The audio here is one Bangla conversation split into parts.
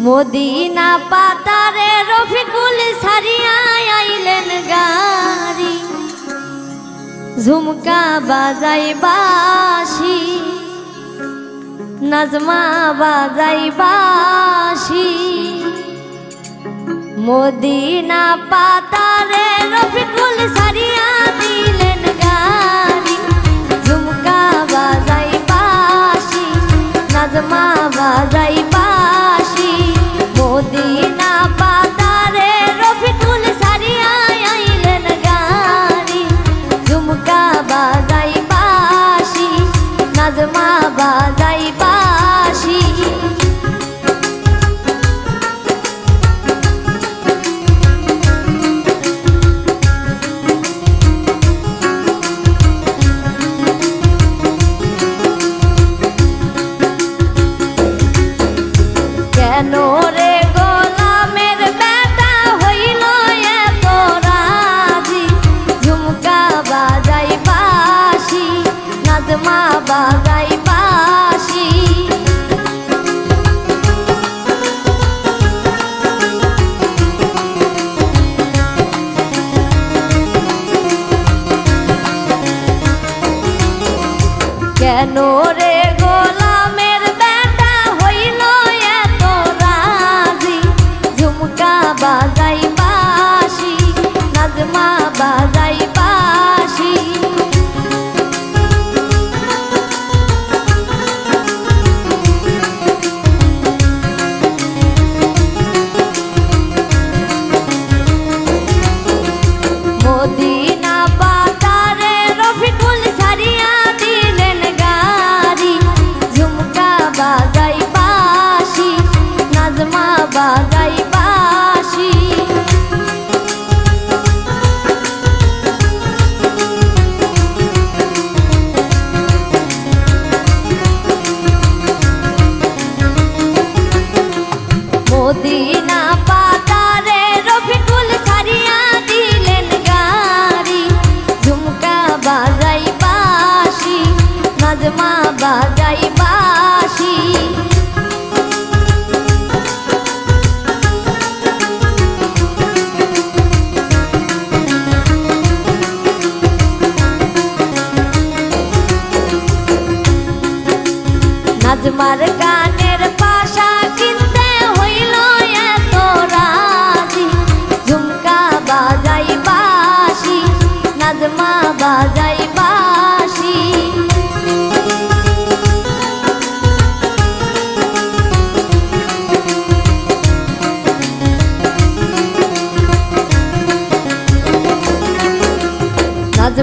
মদিনা পাতারে রফিকুল সারিয়া আইলেন গারি ঝুমকা বাজাই বাসি নাজমা বাজাই বাসি মদিনা পাতারে রফিকুল সারিয়া দিল কেন রে?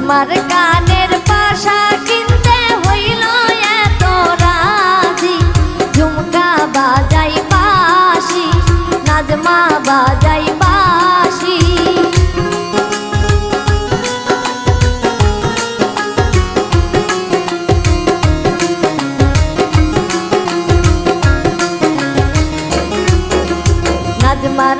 আমার গানের বাসা কিনতে হইল এত রাজি। ঝুমকা বাজাই বাসি নাজমা বাজাই বাসি নাজমার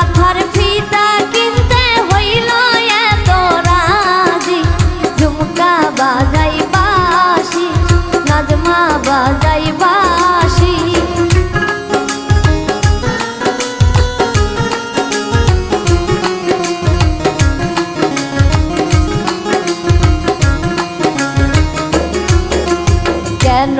কেন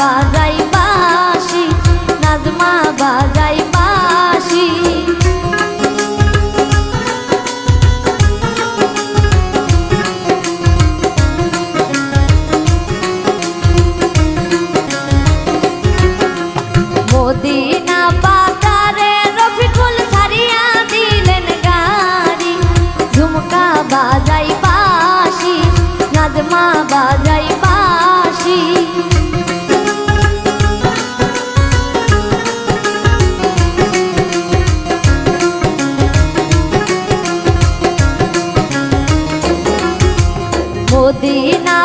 বাবা মদিনা